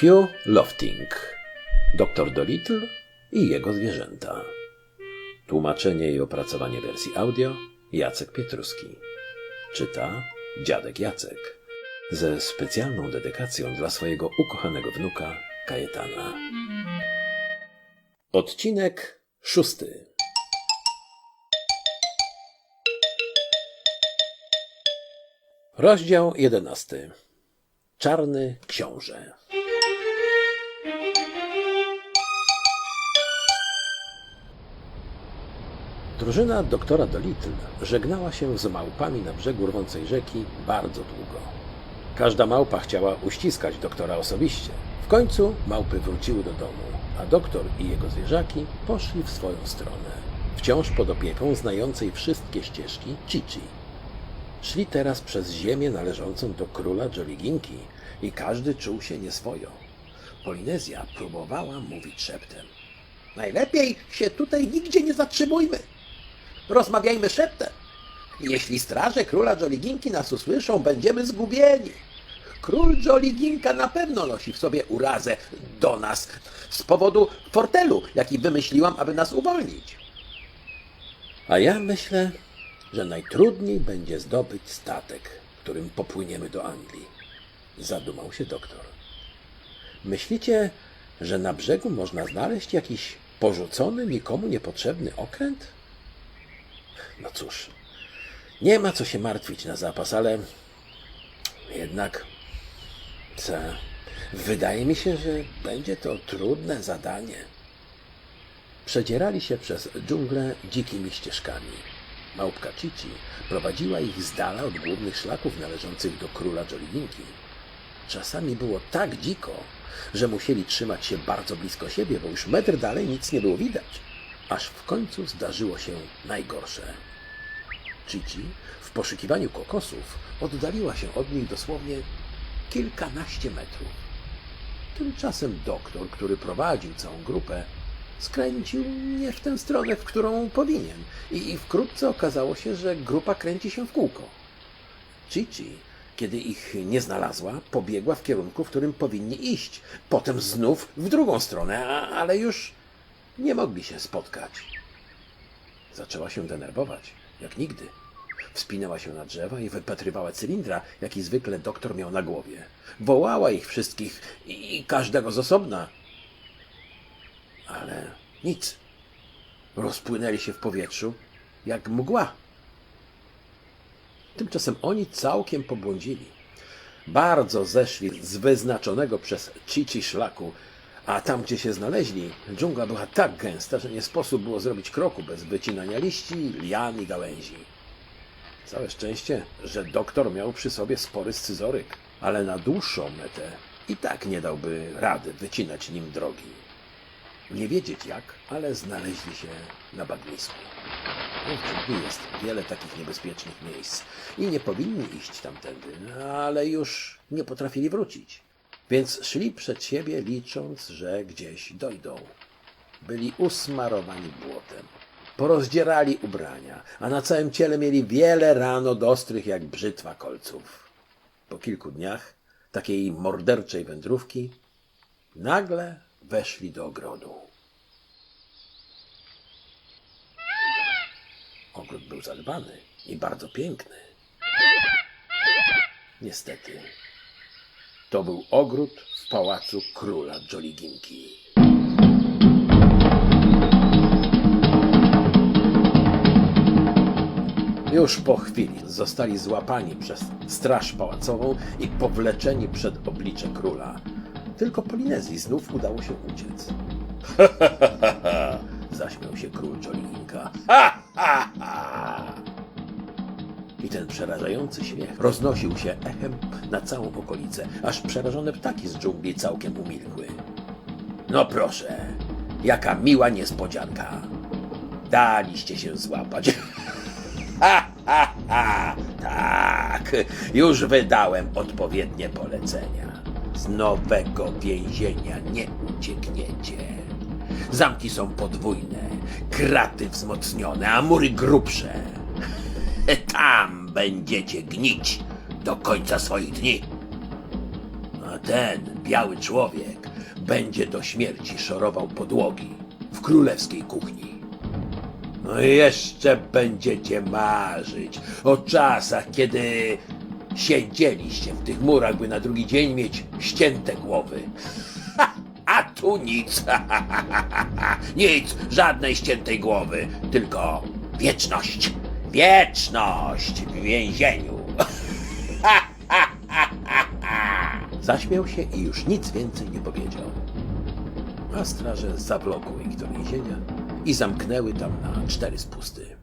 Hugh Lofting, Doktor Dolittle i jego zwierzęta. Tłumaczenie i opracowanie wersji audio Jacek Pietruski. Czyta dziadek Jacek. Ze specjalną dedykacją dla swojego ukochanego wnuka Kajetana. Odcinek szósty. Rozdział jedenasty. Czarny książę. Drużyna doktora Dolittle żegnała się z małpami na brzegu rwącej rzeki bardzo długo. Każda małpa chciała uściskać doktora osobiście. W końcu małpy wróciły do domu, a doktor i jego zwierzaki poszli w swoją stronę. Wciąż pod opieką znającej wszystkie ścieżki Chichi. Szli teraz przez ziemię należącą do króla Joliginki i każdy czuł się nieswojo. Polinezja próbowała mówić szeptem. Najlepiej się tutaj nigdzie nie zatrzymujmy. Rozmawiajmy szeptem. Jeśli straże króla Joliginki nas usłyszą, będziemy zgubieni. Król Joliginka na pewno nosi w sobie urazę do nas z powodu fortelu, jaki wymyśliłam, aby nas uwolnić. A ja myślę, że najtrudniej będzie zdobyć statek, którym popłyniemy do Anglii. Zadumał się doktor. Myślicie, że na brzegu można znaleźć jakiś porzucony, nikomu niepotrzebny okręt? No cóż, nie ma co się martwić na zapas, ale jednak co, wydaje mi się, że będzie to trudne zadanie. Przedzierali się przez dżunglę dzikimi ścieżkami. Małpka Cici prowadziła ich z dala od głównych szlaków należących do króla Joliginki. Czasami było tak dziko, że musieli trzymać się bardzo blisko siebie, bo już metr dalej nic nie było widać. Aż w końcu zdarzyło się najgorsze. Cici w poszukiwaniu kokosów oddaliła się od nich dosłownie kilkanaście metrów. Tymczasem doktor, który prowadził całą grupę, skręcił nie w tę stronę, w którą powinien. I, I wkrótce okazało się, że grupa kręci się w kółko. Cici, kiedy ich nie znalazła, pobiegła w kierunku, w którym powinni iść. Potem znów w drugą stronę, a, ale już nie mogli się spotkać. Zaczęła się denerwować, jak nigdy. Wspinała się na drzewa i wypatrywała cylindra, jaki zwykle doktor miał na głowie. Wołała ich wszystkich i, każdego z osobna. Ale nic. Rozpłynęli się w powietrzu jak mgła. Tymczasem oni całkiem pobłądzili. Bardzo zeszli z wyznaczonego przez Cici szlaku, a tam, gdzie się znaleźli, dżungla była tak gęsta, że nie sposób było zrobić kroku bez wycinania liści, lian i gałęzi. Całe szczęście, że doktor miał przy sobie spory scyzoryk, ale na dłuższą metę i tak nie dałby rady wycinać nim drogi. Nie wiedzieć jak, ale znaleźli się na bagnisku. W jest wiele takich niebezpiecznych miejsc i nie powinni iść tamtędy, ale już nie potrafili wrócić. Więc szli przed siebie, licząc, że gdzieś dojdą. Byli usmarowani błotem. Porozdzierali ubrania, a na całym ciele mieli wiele ran od ostrych jak brzytwa kolców. Po kilku dniach takiej morderczej wędrówki nagle weszli do ogrodu. Ogród był zadbany i bardzo piękny. Niestety, to był ogród w pałacu króla Joliginki. Już po chwili zostali złapani przez straż pałacową i powleczeni przed oblicze króla. Tylko Polinezji znów udało się uciec. Zaśmiał się król Joliginka. Ha, ha, ha! I ten przerażający śmiech roznosił się echem na całą okolicę, aż przerażone ptaki z dżungli całkiem umilkły. No proszę, jaka miła niespodzianka. Daliście się złapać. Ha, ha, ha. Tak, już wydałem odpowiednie polecenia. Z nowego więzienia nie uciekniecie. Zamki są podwójne, kraty wzmocnione, a mury grubsze. Tam będziecie gnić do końca swoich dni. A ten biały człowiek będzie do śmierci szorował podłogi w królewskiej kuchni. No i jeszcze będziecie marzyć o czasach, kiedy siedzieliście w tych murach, by na drugi dzień mieć ścięte głowy. Ha, a tu nic. nic, żadnej ściętej głowy, tylko wieczność. Wieczność w więzieniu. Zaśmiał się i już nic więcej nie powiedział. A straże zawlokły ich do więzienia i zamknęły tam na cztery spusty.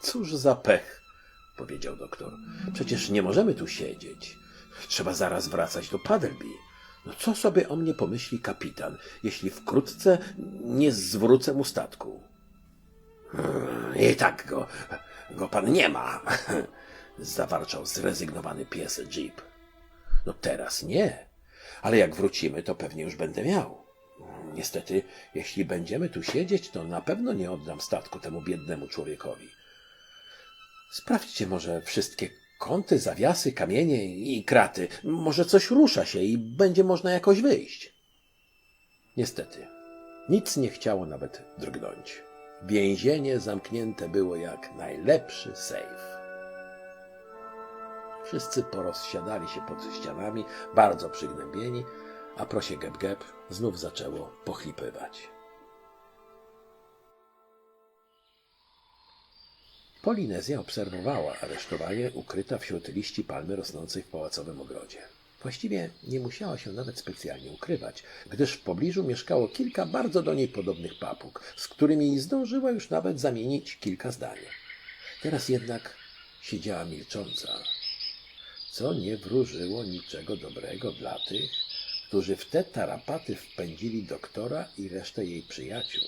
Cóż za pech, powiedział doktor. Przecież nie możemy tu siedzieć. Trzeba zaraz wracać do Paderby. No co sobie o mnie pomyśli kapitan, jeśli wkrótce nie zwrócę mu statku? Hmm, I tak go, go pan nie ma, zawarczał zrezygnowany pies Jeep. No teraz nie, ale jak wrócimy, to pewnie już będę miał. Niestety, jeśli będziemy tu siedzieć, to na pewno nie oddam statku temu biednemu człowiekowi. Sprawdźcie może wszystkie kąty, zawiasy, kamienie i kraty. Może coś rusza się i będzie można jakoś wyjść. Niestety, nic nie chciało nawet drgnąć. Więzienie zamknięte było jak najlepszy sejf. Wszyscy porozsiadali się pod ścianami, bardzo przygnębieni, a prosie Geb-Geb znów zaczęło pochlipywać. Polinezja obserwowała aresztowanie ukryta wśród liści palmy rosnących w pałacowym ogrodzie. Właściwie nie musiała się nawet specjalnie ukrywać, gdyż w pobliżu mieszkało kilka bardzo do niej podobnych papug, z którymi zdążyła już nawet zamienić kilka zdań. Teraz jednak siedziała milcząca, co nie wróżyło niczego dobrego dla tych, którzy w te tarapaty wpędzili doktora i resztę jej przyjaciół.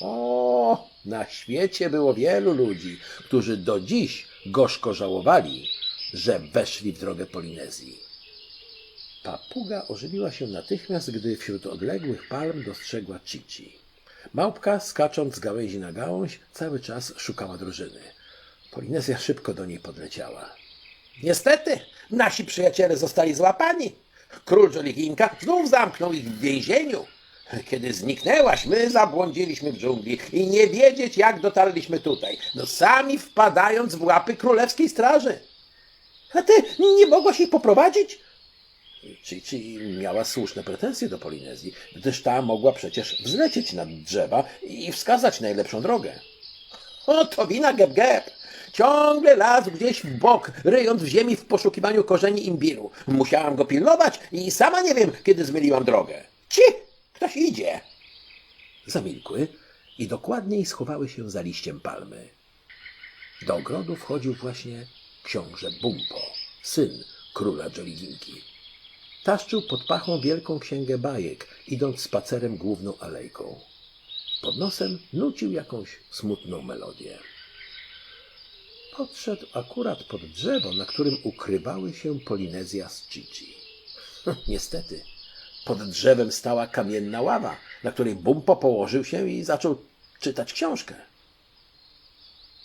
O, na świecie było wielu ludzi, którzy do dziś gorzko żałowali, że weszli w drogę Polinezji. Papuga ożywiła się natychmiast, gdy wśród odległych palm dostrzegła Cici. Małpka, skacząc z gałęzi na gałąź, cały czas szukała drużyny. Polinezja szybko do niej podleciała. Niestety, nasi przyjaciele zostali złapani. Król Jolikinka znów zamknął ich w więzieniu. Kiedy zniknęłaś, my zabłądziliśmy w dżungli i nie wiedzieć, jak dotarliśmy tutaj. No sami wpadając w łapy królewskiej straży. A ty nie mogłaś ich poprowadzić? Cici miała słuszne pretensje do Polinezji, gdyż ta mogła przecież wzlecieć nad drzewa i wskazać najlepszą drogę. O, to wina Geb-Geb. Ciągle lazł gdzieś w bok, ryjąc w ziemi w poszukiwaniu korzeni imbiru. Musiałam go pilnować i sama nie wiem, kiedy zmyliłam drogę. Ci, ktoś idzie. Zamilkły i dokładniej schowały się za liściem palmy. Do ogrodu wchodził właśnie książę Bumpo, syn króla Joliginki. Taszczył pod pachą wielką księgę bajek, idąc spacerem główną alejką. Pod nosem nucił jakąś smutną melodię. Podszedł akurat pod drzewo, na którym ukrywały się Polinezja z Cici. Niestety, pod drzewem stała kamienna ława, na której Bumpo położył się i zaczął czytać książkę.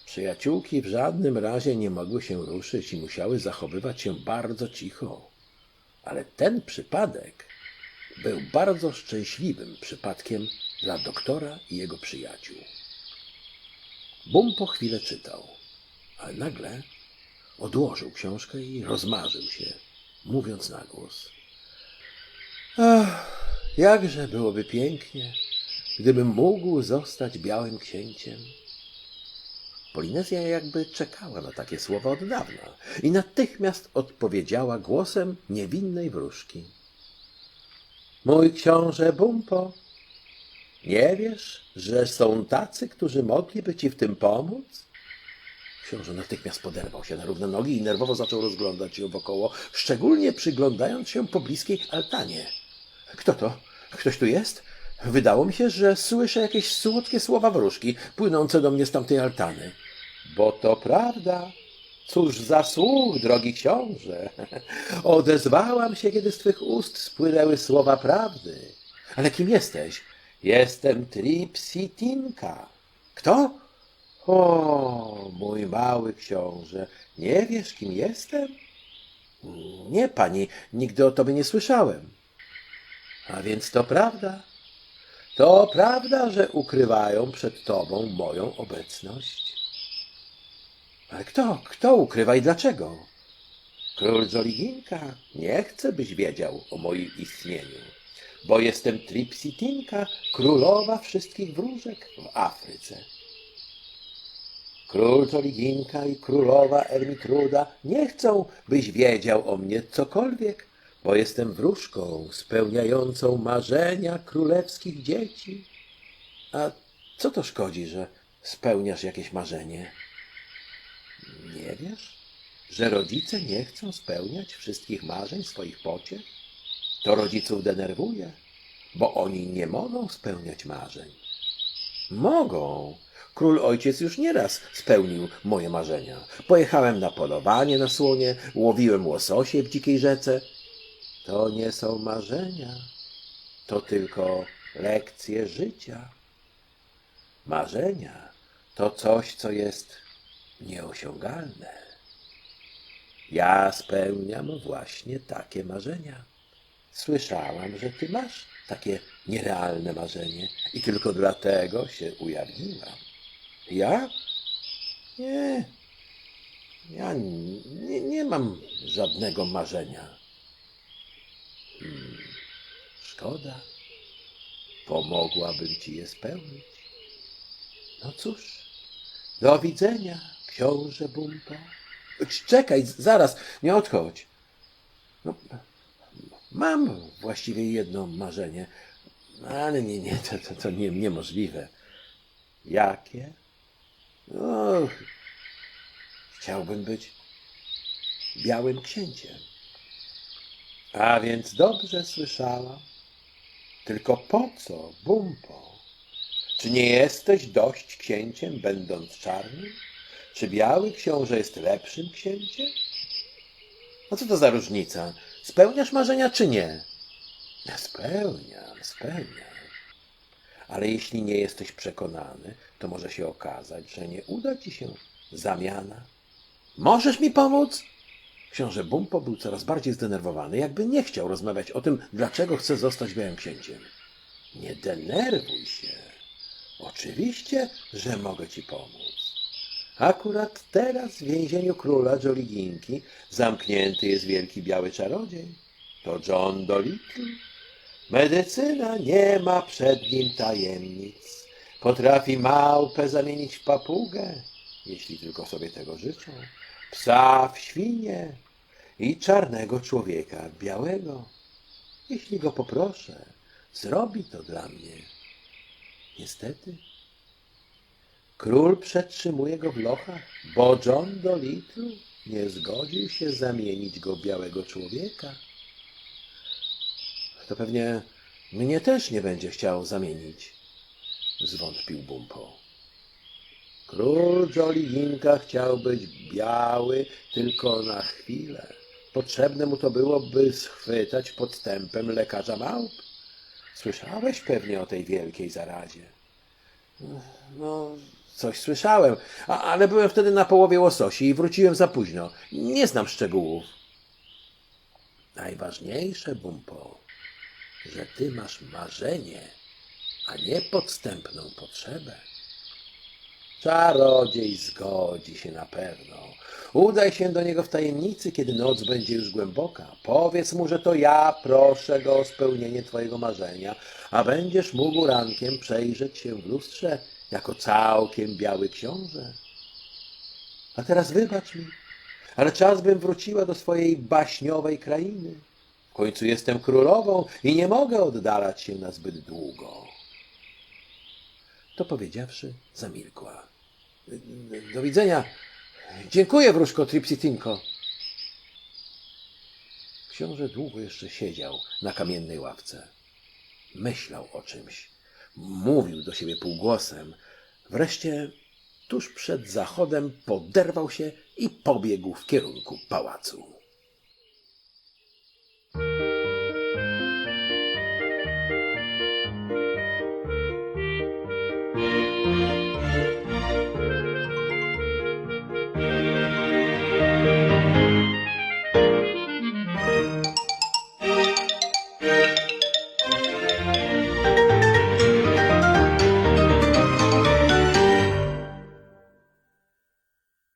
Przyjaciółki w żadnym razie nie mogły się ruszyć i musiały zachowywać się bardzo cicho. Ale ten przypadek był bardzo szczęśliwym przypadkiem dla doktora i jego przyjaciół. Bum po chwilę czytał, ale nagle odłożył książkę i rozmarzył się, mówiąc na głos. Ach, jakże byłoby pięknie, gdybym mógł zostać białym księciem. Polinezja jakby czekała na takie słowa od dawna i natychmiast odpowiedziała głosem niewinnej wróżki. Mój książę Bumpo, nie wiesz, że są tacy, którzy mogliby ci w tym pomóc? Książę natychmiast poderwał się na równe nogi i nerwowo zaczął rozglądać się wokoło, szczególnie przyglądając się pobliskiej altanie. Kto to? Ktoś tu jest? Wydało mi się, że słyszę jakieś słodkie słowa wróżki płynące do mnie z tamtej altany. Bo to prawda. Cóż za słuch, drogi książę. Odezwałam się, kiedy z twych ust spłynęły słowa prawdy. Ale kim jesteś? Jestem Tripsitinka. Kto? O, mój mały książę, nie wiesz, kim jestem? Nie, pani, nigdy o tobie nie słyszałem. A więc to prawda. To prawda, że ukrywają przed tobą moją obecność. Ale kto, kto ukrywa i dlaczego? Król Joliginka nie chce, byś wiedział o moim istnieniu, bo jestem Tripsitinka, królowa wszystkich wróżek w Afryce. Król Joliginka i królowa Ermitruda nie chcą, byś wiedział o mnie cokolwiek, bo jestem wróżką spełniającą marzenia królewskich dzieci. A co to szkodzi, że spełniasz jakieś marzenie? Nie wiesz, że rodzice nie chcą spełniać wszystkich marzeń swoich pociech? To rodziców denerwuje, bo oni nie mogą spełniać marzeń. Mogą. Król ojciec już nieraz spełnił moje marzenia. Pojechałem na polowanie na słonie, łowiłem łososie w dzikiej rzece. To nie są marzenia, to tylko lekcje życia. Marzenia to coś, co jest nieosiągalne. Ja spełniam właśnie takie marzenia. Słyszałam, że ty masz takie nierealne marzenie i tylko dlatego się ujawniłam. Ja? Nie. Ja nie, nie mam żadnego marzenia. Szkoda. Pomogłabym ci je spełnić. No cóż, do widzenia, książę Bumpo. Czekaj, zaraz, nie odchodź. No, mam właściwie jedno marzenie, ale nie, nie, to, to, to nie, niemożliwe. Jakie? No, chciałbym być białym księciem. A więc dobrze słyszałam. Tylko po co, Bumpo? Czy nie jesteś dość księciem, będąc czarnym? Czy biały książę jest lepszym księciem? No co to za różnica? Spełniasz marzenia, czy nie? Spełniam, spełniam. Ale jeśli nie jesteś przekonany, to może się okazać, że nie uda ci się zamiana. Możesz mi pomóc? Książę Bumpo był coraz bardziej zdenerwowany, jakby nie chciał rozmawiać o tym, dlaczego chce zostać białym księciem. Nie denerwuj się. Oczywiście, że mogę ci pomóc. Akurat teraz w więzieniu króla Joliginki zamknięty jest wielki biały czarodziej. To John Dolittle. Medycyna nie ma przed nim tajemnic. Potrafi małpę zamienić w papugę, jeśli tylko sobie tego życzą. Psa w świnie i czarnego człowieka białego. Jeśli go poproszę, zrobi to dla mnie. Niestety, król przetrzymuje go w lochach, bo John Dolittle nie zgodził się zamienić go białego człowieka. To pewnie mnie też nie będzie chciał zamienić, zwątpił Bumpo. Król Joliginka chciał być biały tylko na chwilę. Potrzebne mu to było, by schwytać podstępem lekarza małp. Słyszałeś pewnie o tej wielkiej zarazie. No, coś słyszałem, a, ale byłem wtedy na połowie łososi i wróciłem za późno. Nie znam szczegółów. Najważniejsze, Bumpo, że ty masz marzenie, a nie podstępną potrzebę. Czarodziej zgodzi się na pewno. Udaj się do niego w tajemnicy, kiedy noc będzie już głęboka. Powiedz mu, że to ja proszę go o spełnienie twojego marzenia, a będziesz mógł rankiem przejrzeć się w lustrze jako całkiem biały książę. A teraz wybacz mi, ale czas bym wróciła do swojej baśniowej krainy. W końcu jestem królową i nie mogę oddalać się na zbyt długo. To powiedziawszy, zamilkła. Do widzenia. Dziękuję, wróżko Tripsitinko. Książę długo jeszcze siedział na kamiennej ławce. Myślał o czymś. Mówił do siebie półgłosem. Wreszcie, tuż przed zachodem, poderwał się i pobiegł w kierunku pałacu.